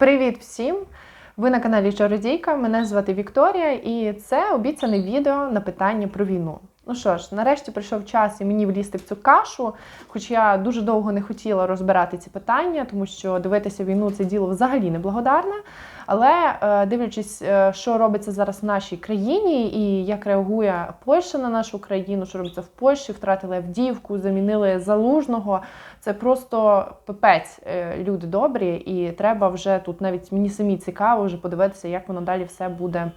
Привіт всім! Ви на каналі Чародійка. Мене звати Вікторія, і це обіцяне відео на питання про війну. Ну що ж, нарешті прийшов час і мені влізти в цю кашу, хоч я дуже довго не хотіла розбирати ці питання, тому що дивитися війну це діло взагалі неблагодарне. Але е, дивлячись, е, що робиться зараз в нашій країні, і як реагує Польща на нашу країну, що робиться в Польщі, втратили Авдіївку, замінили залужного. Це просто пипець, е, люди добрі, і треба вже тут навіть мені самі цікаво вже подивитися, як воно далі все буде,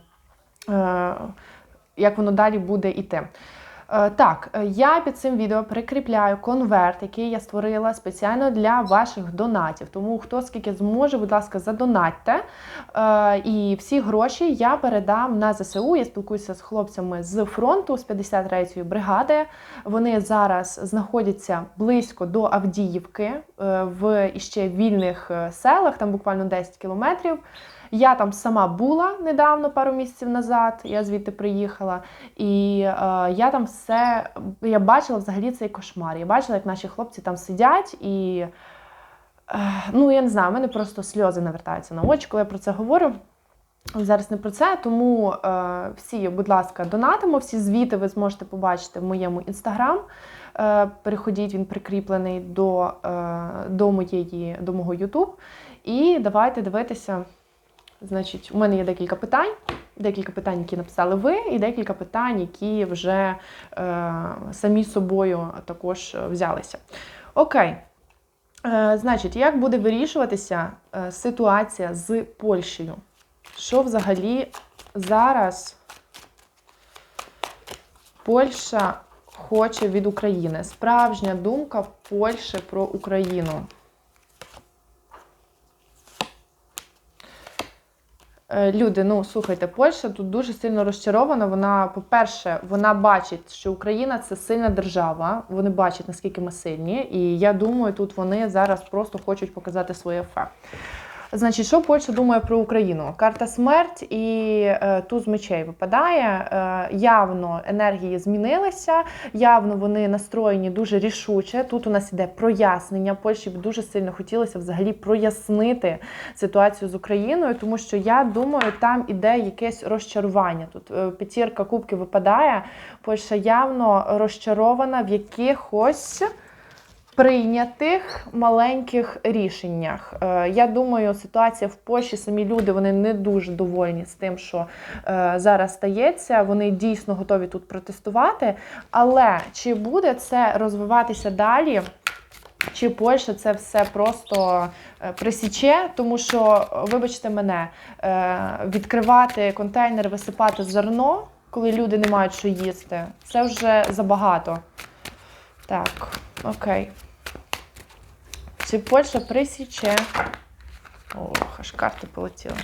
як воно далі буде іти. Е, Так, е, я під цим відео прикріпляю конверт, який я створила спеціально для ваших донатів. Тому хто скільки зможе, будь ласка, задонатьте. Е, І всі гроші я передам на ЗСУ. Я спілкуюся з хлопцями з фронту з 53-ї бригади. Вони зараз знаходяться близько до Авдіївки в іще вільних селах, там буквально 10 кілометрів. Я там сама була недавно, пару місяців назад. Я звідти приїхала, і е, я там все я бачила взагалі цей кошмар. Я бачила, як наші хлопці там сидять, і е, ну я не знаю, у мене просто сльози навертаються на очі, коли я про це говорю. Зараз не про це, тому е, всі, будь ласка, донатимо. Всі звіти ви зможете побачити в моєму інстаграм. Е, переходіть, він прикріплений до, е, до, моєї, до мого Ютуб. І давайте дивитися. Значить, у мене є декілька питань, декілька питань, які написали ви, і декілька питань, які вже е, самі собою також взялися. Окей. Е, значить, як буде вирішуватися е, ситуація з Польщею? Що взагалі зараз Польща хоче від України? Справжня думка Польщі про Україну. Люди, ну слухайте, Польща тут дуже сильно розчарована. Вона, по-перше, вона бачить, що Україна це сильна держава. Вони бачать, наскільки ми сильні. І я думаю, тут вони зараз просто хочуть показати своє фе. Значить, що Польща думає про Україну? Карта смерть і е, туз мечей випадає. Е, явно енергії змінилися, явно вони настроєні дуже рішуче. Тут у нас іде прояснення. Польщі б дуже сильно хотілося взагалі прояснити ситуацію з Україною, тому що я думаю, там іде якесь розчарування. Тут е, п'ятірка кубків випадає. Польща явно розчарована в якихось прийнятих маленьких рішеннях. Е, Я думаю, ситуація в Польщі, самі люди вони не дуже довольні з тим, що е, зараз стається. Вони дійсно готові тут протестувати. Але чи буде це розвиватися далі? Чи Польща це все просто е, присіче, тому що, вибачте мене, відкривати контейнер, висипати зерно, коли люди не мають що їсти, це вже забагато. Так, окей. Чи Польща присіче? Ох, аж карти полетіли.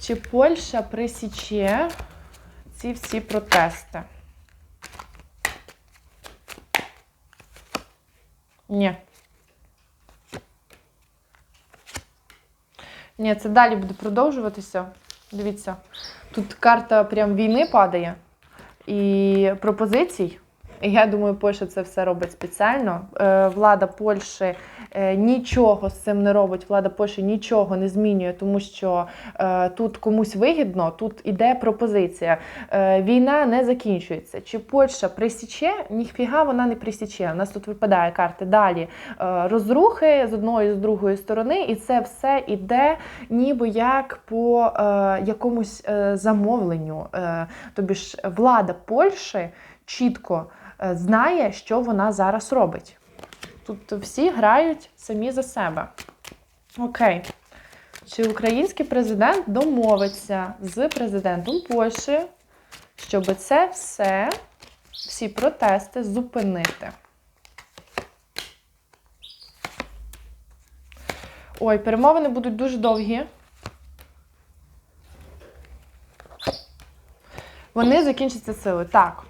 Чи Польща присіче ці всі протести? Ні. Ні, це далі буде продовжуватися. Дивіться, тут карта прям війни падає і пропозицій. І Я думаю, Польща це все робить спеціально. Е, Влада Польщі е, нічого з цим не робить. Влада Польщі нічого не змінює, тому що е, тут комусь вигідно, тут іде пропозиція. Війна не закінчується. Чи Польща присіче? Ніфіга вона не присіче. У нас тут випадає карти далі розрухи з одної з другої сторони, і це все іде ніби як по якомусь замовленню. Тобі ж влада Польщі чітко знає, що вона зараз робить. Тут всі грають самі за себе. Окей. Чи український президент домовиться з президентом Польщі, щоб це все, всі протести зупинити? Ой, перемовини будуть дуже довгі. Вони закінчаться сили. Так.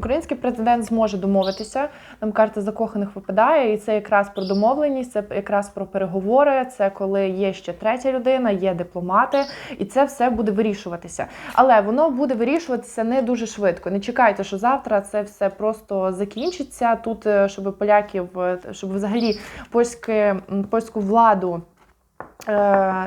Український президент зможе домовитися. Нам карта закоханих випадає, і це якраз про домовленість, це якраз про переговори. Це коли є ще третя людина, є дипломати, і це все буде вирішуватися. Але воно буде вирішуватися не дуже швидко. Не чекайте, що завтра це все просто закінчиться. Тут е, щоб поляків, е, щоб взагалі польське, польську владу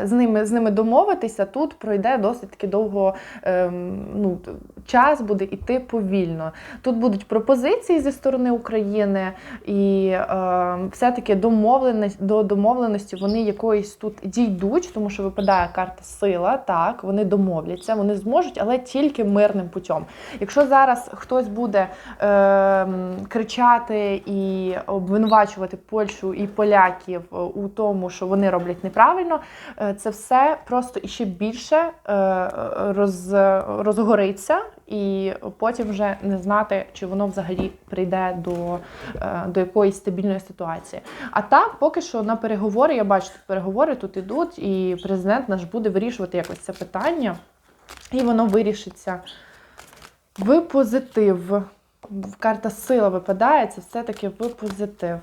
з ними з ними домовитися, тут пройде досить таки довго ем, ну, час буде йти повільно. Тут будуть пропозиції зі сторони України, і е, все-таки домовленість до домовленості вони якоїсь тут дійдуть, тому що випадає карта сила. Так, вони домовляться, вони зможуть, але тільки мирним путем. Якщо зараз хтось буде е, кричати і обвинувачувати Польщу і поляків у тому, що вони роблять неправильно, е, це все просто іще більше е, роз, розгориться, і потім вже не знати, чи воно взагалі прийде до, е, до якоїсь стабільної ситуації. А так, поки що на переговори, я бачу, переговори тут ідуть, і президент наш буде вирішувати якось це питання, і воно вирішиться в позитив. Карта сила випадає, це все-таки в позитив.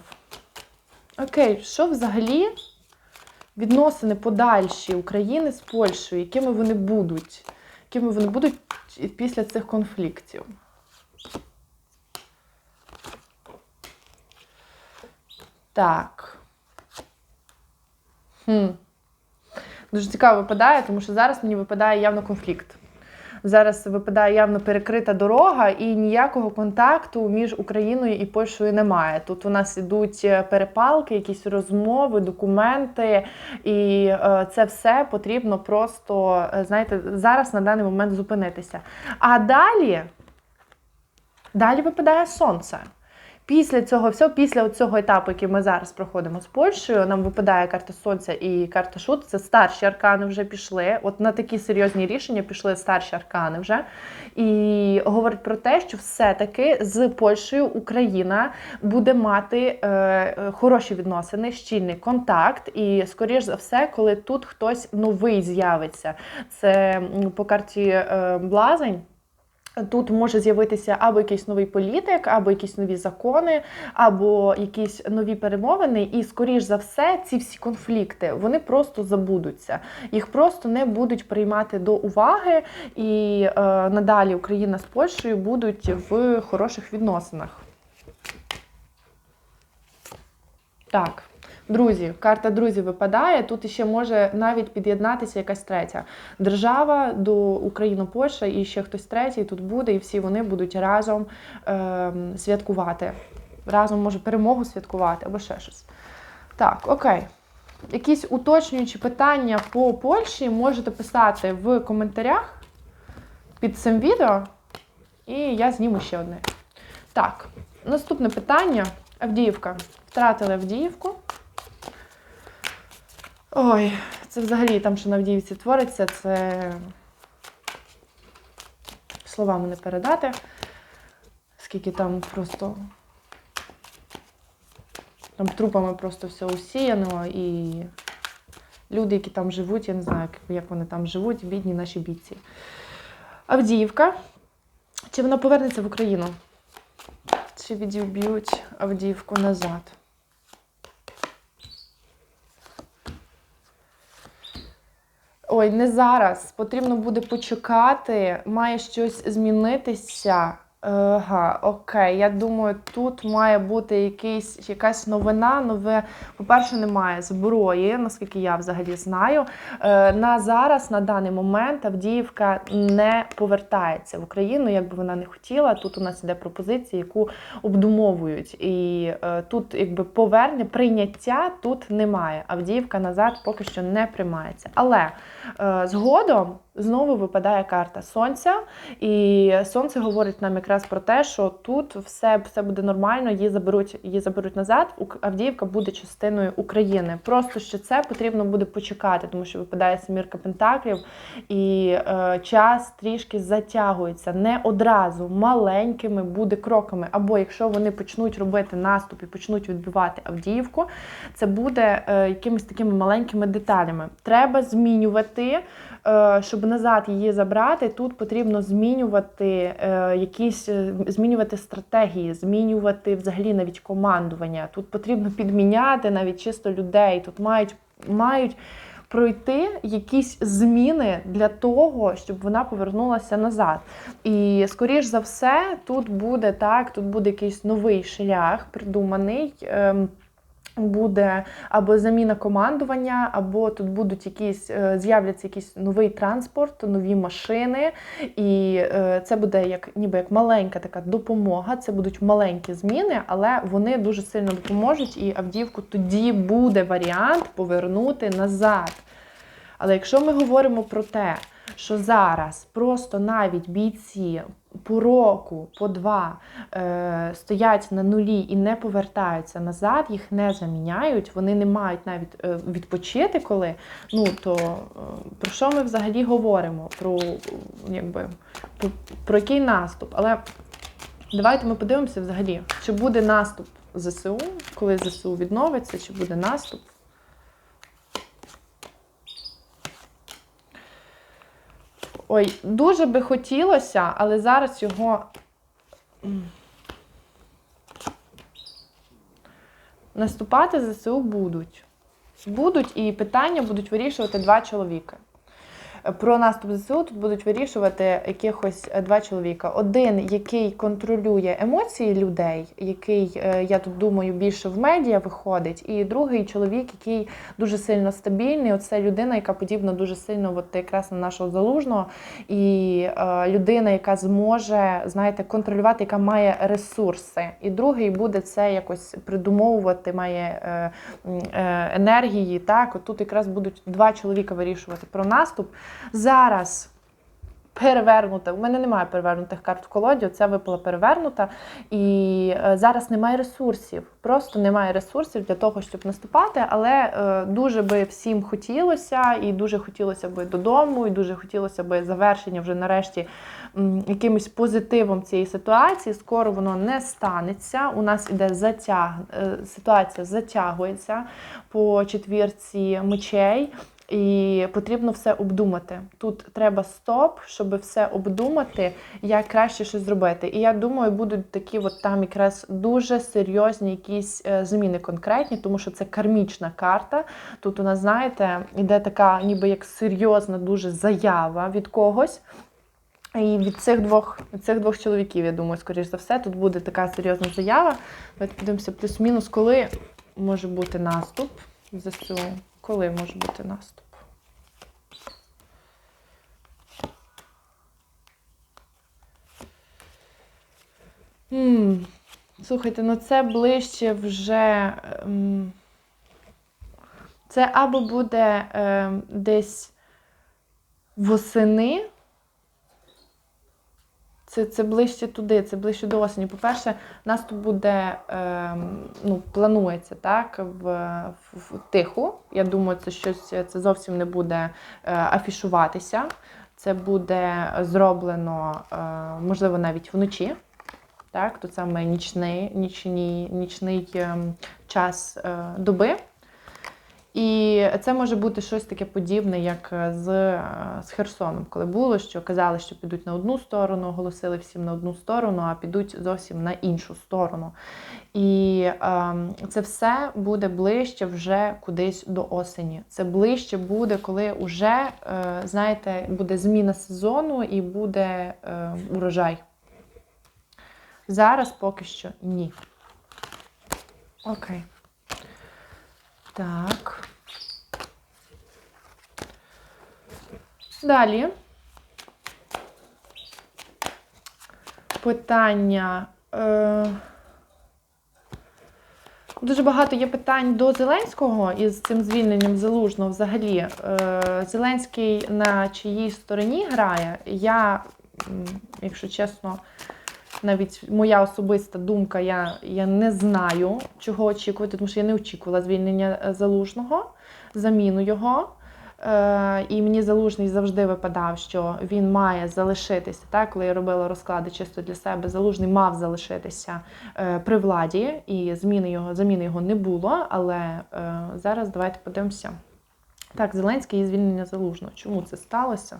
Окей, що взагалі відносини подальші України з Польщею, якими вони будуть? Якими вони будуть після цих конфліктів? Так. Хм. Дуже цікаво випадає, тому що зараз мені випадає явно конфлікт. Зараз випадає явно перекрита дорога, і ніякого контакту між Україною і Польщею немає. Тут у нас ідуть перепалки, якісь розмови, документи, і е, це все потрібно просто, е, знаєте, зараз на даний момент зупинитися. А далі, далі випадає сонце. Після цього всього, після цього етапу, який ми зараз проходимо з Польщею, нам випадає карта Сонця і карта Шут. Це старші аркани вже пішли. От на такі серйозні рішення пішли старші аркани вже. І говорить про те, що все-таки з Польщею Україна буде мати е, хороші відносини, щільний контакт. І, скоріш за все, коли тут хтось новий з'явиться. Це по карті е, Блазень. Тут може з'явитися або якийсь новий політик, або якісь нові закони, або якісь нові перемовини. І, скоріш за все, ці всі конфлікти вони просто забудуться. Їх просто не будуть приймати до уваги, і е, надалі Україна з Польщею будуть в хороших відносинах. Так. Друзі, карта друзів випадає. Тут ще може навіть під'єднатися якась третя держава до України, Польща і ще хтось третій тут буде, і всі вони будуть разом е, святкувати. Разом може перемогу святкувати або ще щось. Так, окей. Якісь уточнюючі питання по Польщі можете писати в коментарях під цим відео, і я зніму ще одне. Так, наступне питання. Авдіївка. Втратили Авдіївку. Ой, це взагалі там, що на Авдіївці твориться, це словами не передати. Скільки там просто там трупами просто все усіяно і люди, які там живуть, я не знаю, як вони там живуть, бідні наші бійці. Авдіївка. Чи вона повернеться в Україну? Чи відіб'ють Авдіївку назад? Ой, не зараз. Потрібно буде почекати, має щось змінитися. Ага, окей. Я думаю, тут має бути якийсь, якась новина. Нове, по-перше, немає зброї, наскільки я взагалі знаю. Е, на зараз, на даний момент, Авдіївка не повертається в Україну, як би вона не хотіла. Тут у нас іде пропозиція, яку обдумовують. І е, тут, якби поверне, прийняття тут немає. Авдіївка назад поки що не приймається. Але е, згодом. Знову випадає карта Сонця, і сонце говорить нам якраз про те, що тут все все буде нормально, її заберуть її заберуть назад. Авдіївка буде частиною України. Просто що це потрібно буде почекати, тому що випадає семірка пентаклів, і е, час трішки затягується не одразу маленькими буде кроками. Або якщо вони почнуть робити наступ і почнуть відбивати Авдіївку, це буде е, якимись такими маленькими деталями. Треба змінювати. Е, щоб назад її забрати, тут потрібно змінювати е, якісь е, змінювати стратегії, змінювати взагалі навіть командування. Тут потрібно підміняти навіть чисто людей. Тут мають мають пройти якісь зміни для того, щоб вона повернулася назад. І, скоріш за все, тут буде так, тут буде якийсь новий шлях придуманий. Буде або заміна командування, або тут будуть якісь е, з'являться якийсь новий транспорт, нові машини, і е, це буде як ніби як маленька така допомога. Це будуть маленькі зміни, але вони дуже сильно допоможуть. І Авдіївку тоді буде варіант повернути назад. Але якщо ми говоримо про те, що зараз просто навіть бійці по року, по два е, стоять на нулі і не повертаються назад, їх не заміняють, вони не мають навіть е, відпочити коли. Ну то е, про що ми взагалі говоримо? Про, якби, про, про який наступ? Але давайте ми подивимося взагалі, чи буде наступ ЗСУ, коли ЗСУ відновиться, чи буде наступ. Ой, дуже би хотілося, але зараз його. Наступати ЗСУ будуть. Будуть і питання будуть вирішувати два чоловіки. Про наступ ЗСУ тут будуть вирішувати якихось е, два чоловіка. Один, який контролює емоції людей, який, е, я тут думаю, більше в медіа виходить, і другий чоловік, який дуже сильно стабільний. Оце людина, яка подібна дуже сильно, от якраз на нашого залужного, і е, людина, яка зможе, знаєте, контролювати, яка має ресурси. І другий буде це якось придумовувати, має енергії. Так, от тут якраз будуть два чоловіка вирішувати про наступ. Зараз перевернута. У мене немає перевернутих карт в колоді, ця випала перевернута. І е, зараз немає ресурсів. Просто немає ресурсів для того, щоб наступати. Але е, дуже би всім хотілося, і дуже хотілося би додому, і дуже хотілося би завершення вже нарешті якимось позитивом цієї ситуації. Скоро воно не станеться. У нас іде затяг, е, ситуація затягується по четвірці мечей. І потрібно все обдумати. Тут треба стоп, щоб все обдумати, як краще щось зробити. І я думаю, будуть такі от там якраз дуже серйозні якісь е, зміни конкретні, тому що це кармічна карта. Тут у нас, знаєте, іде така, ніби як серйозна дуже заява від когось. І від цих двох від цих двох чоловіків, я думаю, скоріш за все, тут буде така серйозна заява. Давайте подивимося плюс-мінус, коли може бути наступ в ЗСУ. Коли може бути наступ? М, Слухайте, ну це ближче вже. М Це або буде е, десь восени. Це, це ближче туди, це ближче до осені. По-перше, наступ буде, ем, ну, планується так, в, в, в тиху. Я думаю, це щось це зовсім не буде е, афішуватися. Це буде зроблено, е, можливо, навіть вночі. Так, тут саме нічний, нічний, нічний ем, час е, доби. І це може бути щось таке подібне, як з, е, з Херсоном, коли було, що казали, що підуть на одну сторону, оголосили всім на одну сторону, а підуть зовсім на іншу сторону. І е, це все буде ближче вже кудись до осені. Це ближче буде, коли вже, е, знаєте, буде зміна сезону і буде е, урожай. Зараз поки що ні. Окей. Так. Далі. Питання. Е... Дуже багато є питань до Зеленського із цим звільненням залужного взагалі. Е... Зеленський на чиїй стороні грає. Я, якщо чесно, навіть моя особиста думка, я, я не знаю, чого очікувати, тому що я не очікувала звільнення е, залужного, заміну його. Е, і мені залужний завжди випадав, що він має залишитися. Так, коли я робила розклади чисто для себе, залужний мав залишитися е, при владі, і зміни його заміни його не було. Але е, зараз давайте подивимося. Так, Зеленський і звільнення залужного. Чому це сталося?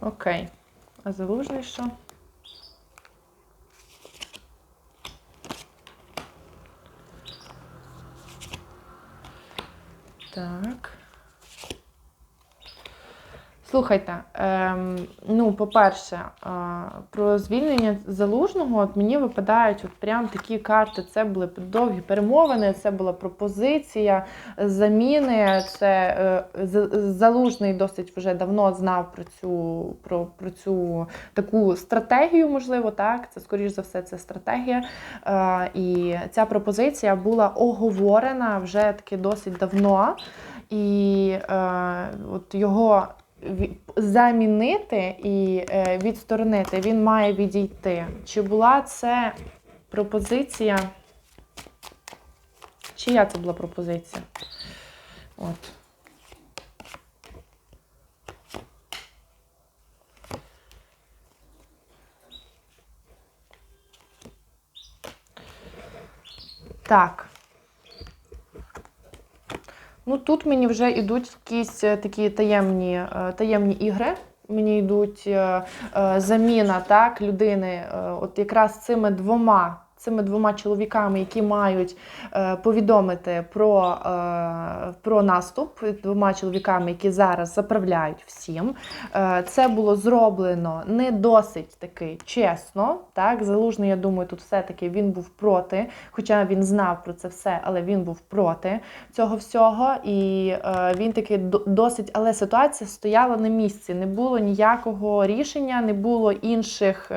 Окей. А залужний що? Так. Слухайте, ем, ну, по-перше, е, про звільнення залужного от мені випадають от прям такі карти. Це були довгі перемовини, це була пропозиція заміни. Це е, залужний досить вже давно знав про цю, про, про цю таку стратегію, можливо, так. Це, скоріш за все, це стратегія. Е, і ця пропозиція була оговорена вже таки досить давно. І е, от його замінити і е, відсторонити, він має відійти. Чи була це пропозиція? Чия це була пропозиція? От. Так. Ну тут мені вже йдуть якісь е, такі таємні, е, таємні ігри. Мені йдуть е, заміна так, людини, от якраз цими двома. Цими двома чоловіками, які мають е, повідомити про, е, про наступ, двома чоловіками, які зараз заправляють всім. Е, це було зроблено не досить таки чесно. Так, залужний, я думаю, тут все-таки він був проти, хоча він знав про це все, але він був проти цього всього. І він таки досить, але ситуація стояла на місці. Не було ніякого рішення, не було інших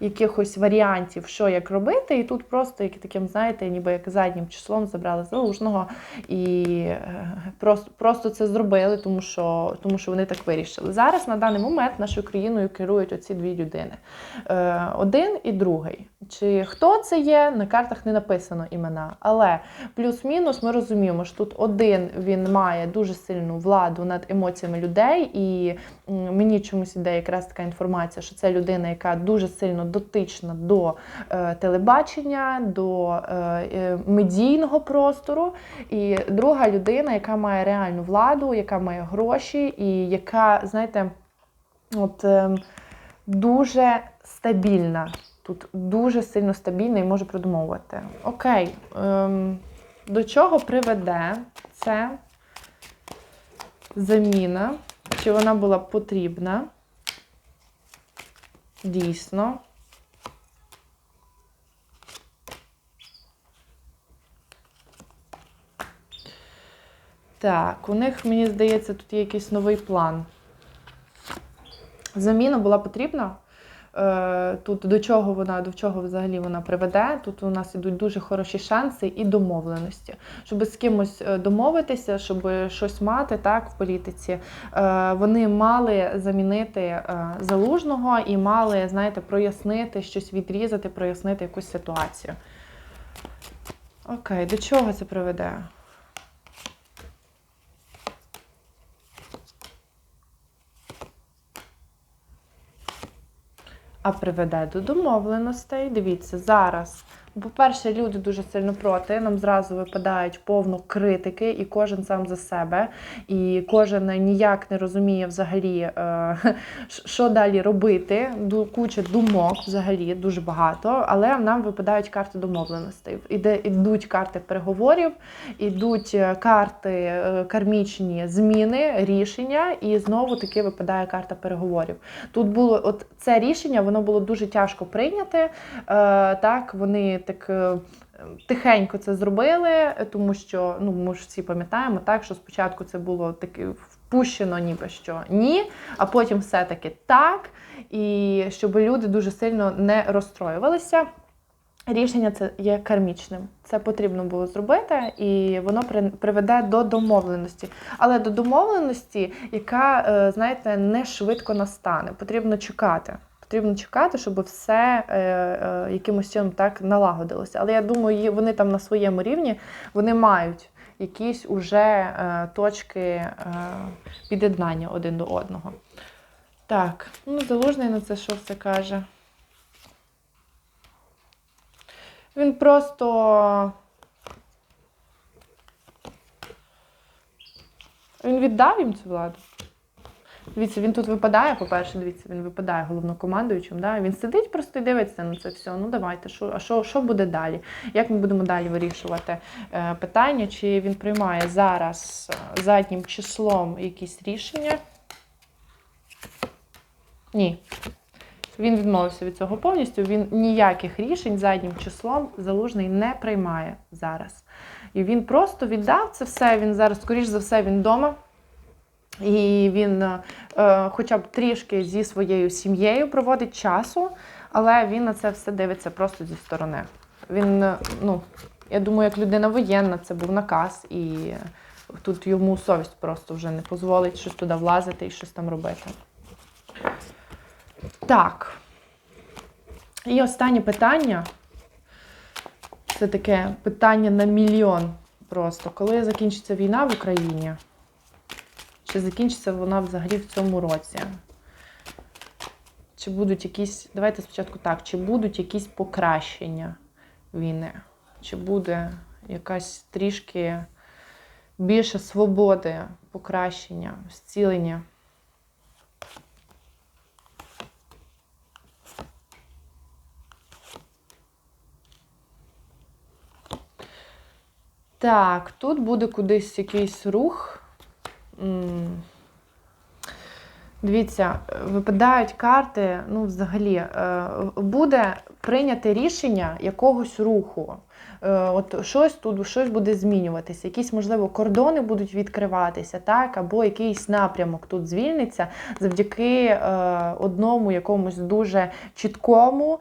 якихось варіантів, що як робити. І тут просто як таким, знаєте, ніби як заднім числом забрали залужного. І е, просто, просто це зробили, тому що, тому що вони так вирішили. Зараз на даний момент нашою країною керують оці дві людини: Е, один і другий. Чи хто це є, на картах не написано імена, але плюс-мінус ми розуміємо, що тут один він має дуже сильну владу над емоціями людей, і мені чомусь іде якраз така інформація, що це людина, яка дуже сильно дотична до е, телебачення, до е, е, медійного простору. І друга людина, яка має реальну владу, яка має гроші, і яка, знаєте, от ем, дуже стабільна. Тут дуже сильно стабільна і може продумовувати. Окей, ем, до чого приведе це заміна? Чи вона була потрібна? Дійсно. Так, у них, мені здається, тут є якийсь новий план. Заміна була потрібна. Е, Тут до чого вона, до чого взагалі вона приведе. Тут у нас ідуть дуже хороші шанси і домовленості. Щоб з кимось е, домовитися, щоб щось мати так в політиці. е, Вони мали замінити залужного і мали, знаєте, прояснити щось відрізати, прояснити якусь ситуацію. Окей, до чого це приведе? А приведе до домовленостей. Дивіться, зараз. По-перше, люди дуже сильно проти. Нам зразу випадають повно критики, і кожен сам за себе. І кожен ніяк не розуміє взагалі, е, що далі робити. Куча думок взагалі дуже багато. Але нам випадають карти домовленостей. Іде ідуть карти переговорів, ідуть е, карти е, кармічні зміни, рішення, і знову таки випадає карта переговорів. Тут було от це рішення, воно було дуже тяжко прийняти. Так, вони так. е, Тихенько це зробили, тому що ну ми ж всі пам'ятаємо, так що спочатку це було таке впущено, ніби що ні, а потім все-таки так. І щоб люди дуже сильно не розстроювалися. Рішення це є кармічним. Це потрібно було зробити, і воно при- приведе до домовленості. Але до домовленості, яка, е, знаєте, не швидко настане. Потрібно чекати. Потрібно чекати, щоб все е, е, якимось чином так налагодилося. Але я думаю, вони там на своєму рівні вони мають якісь уже е, точки е, під'єднання один до одного. Так, ну залужний на це що все каже. Він просто. Він віддав їм цю владу. Дивіться, він тут випадає, по-перше, дивіться, він випадає головнокомандуючим. Да? Він сидить просто і дивиться на це все. Ну давайте, що, а що, що буде далі? Як ми будемо далі вирішувати е, питання? Чи він приймає зараз е, заднім числом якісь рішення? Ні. Він відмовився від цього повністю. Він ніяких рішень заднім числом залужний не приймає зараз. І він просто віддав це все. Він зараз, скоріш за все, він вдома. І він е, е, хоча б трішки зі своєю сім'єю проводить часу, але він на це все дивиться просто зі сторони. Він, е, ну, я думаю, як людина воєнна, це був наказ, і тут йому совість просто вже не дозволить щось туди влазити і щось там робити. Так. І останнє питання. Це таке питання на мільйон просто. Коли закінчиться війна в Україні? Чи закінчиться вона взагалі в цьому році? Чи будуть якісь. Давайте спочатку так, чи будуть якісь покращення війни? Чи буде якась трішки більше свободи, покращення, зцілення? Так, тут буде кудись якийсь рух. Дивіться, випадають карти, ну, взагалі, е, буде прийняте рішення якогось руху. Е, От щось тут щось буде змінюватися, якісь, можливо, кордони будуть відкриватися, так, або якийсь напрямок тут звільниться завдяки е, одному якомусь дуже чіткому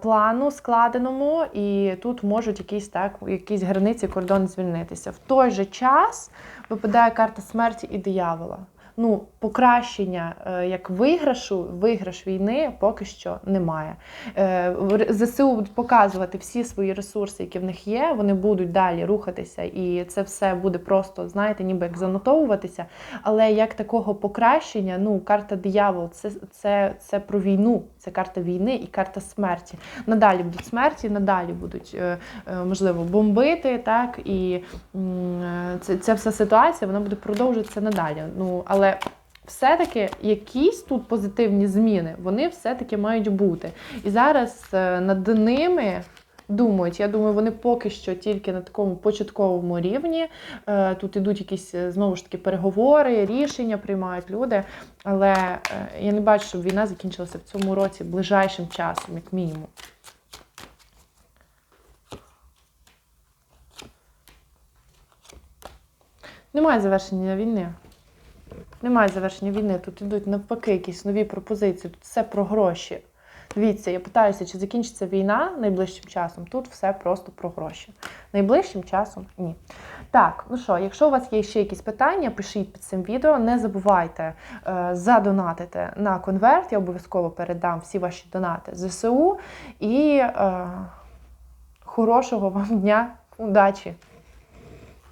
плану, складеному, і тут можуть якісь так, якісь границі, кордони звільнитися. В той же час випадає карта смерті і диявола. Ну, покращення е, як виграшу, виграш війни поки що немає. Е, ЗСУ будуть показувати всі свої ресурси, які в них є. Вони будуть далі рухатися, і це все буде просто, знаєте, ніби як занотовуватися. Але як такого покращення, ну, карта диявол це, це, це про війну, це карта війни і карта смерті. Надалі будуть смерті, надалі будуть е, е, можливо бомбити, так і е, ця вся ситуація вона буде продовжуватися надалі. Ну але все-таки якісь тут позитивні зміни, вони все-таки мають бути. І зараз над ними. Думають, я думаю, вони поки що тільки на такому початковому рівні. Е, Тут ідуть якісь е, знову ж таки переговори, рішення приймають люди. Але е, я не бачу, щоб війна закінчилася в цьому році ближайшим часом, як мінімум. Немає завершення війни. Немає завершення війни. Тут ідуть навпаки якісь нові пропозиції. Тут все про гроші. Дивіться, я питаюся, чи закінчиться війна найближчим часом. Тут все просто про гроші. Найближчим часом ні. Так, ну що, якщо у вас є ще якісь питання, пишіть під цим відео. Не забувайте е, задонатити на конверт. Я обов'язково передам всі ваші донати ЗСУ. І е, хорошого вам дня, удачі!